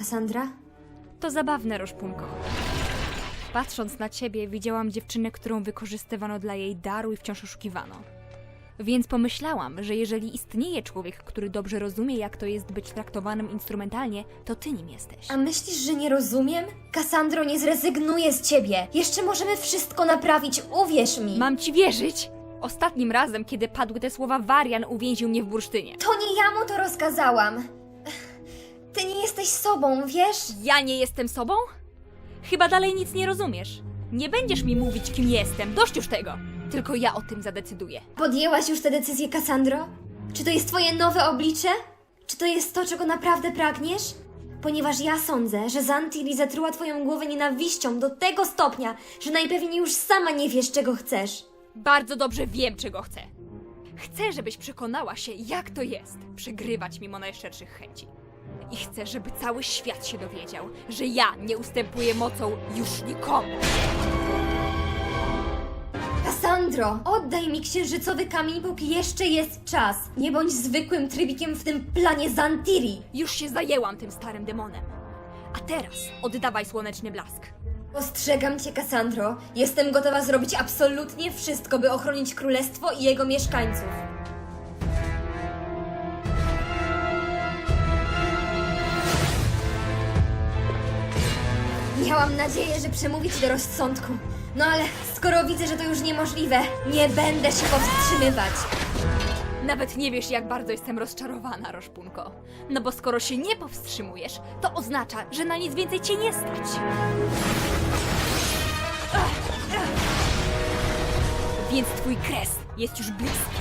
Kassandra? To zabawne, Roszpunko. Patrząc na ciebie, widziałam dziewczynę, którą wykorzystywano dla jej daru i wciąż oszukiwano. Więc pomyślałam, że jeżeli istnieje człowiek, który dobrze rozumie, jak to jest być traktowanym instrumentalnie, to ty nim jesteś. A myślisz, że nie rozumiem? Kassandro, nie zrezygnuję z ciebie. Jeszcze możemy wszystko naprawić, uwierz mi. Mam ci wierzyć! Ostatnim razem, kiedy padły te słowa, warian uwięził mnie w bursztynie. To nie ja mu to rozkazałam. Ty nie jesteś sobą, wiesz? Ja nie jestem sobą? Chyba dalej nic nie rozumiesz. Nie będziesz mi mówić, kim jestem, dość już tego! Tylko ja o tym zadecyduję. Podjęłaś już tę decyzję, Cassandro? Czy to jest twoje nowe oblicze? Czy to jest to, czego naprawdę pragniesz? Ponieważ ja sądzę, że Zantiri zatruła twoją głowę nienawiścią do tego stopnia, że najpewniej już sama nie wiesz, czego chcesz. Bardzo dobrze wiem, czego chcę. Chcę, żebyś przekonała się, jak to jest przegrywać mimo najszczerszych chęci. I chcę, żeby cały świat się dowiedział, że ja nie ustępuję mocą już nikomu. Cassandro, oddaj mi księżycowy kamień, póki jeszcze jest czas. Nie bądź zwykłym trybikiem w tym planie Zantiri. Już się zajęłam tym starym demonem. A teraz oddawaj słoneczny blask. Ostrzegam cię, Cassandro. Jestem gotowa zrobić absolutnie wszystko, by ochronić królestwo i jego mieszkańców. Miałam nadzieję, że przemówi ci do rozsądku. No ale skoro widzę, że to już niemożliwe, nie będę się powstrzymywać. Nawet nie wiesz, jak bardzo jestem rozczarowana, Roszpunko. No bo skoro się nie powstrzymujesz, to oznacza, że na nic więcej cię nie stać. Więc twój kres jest już bliski.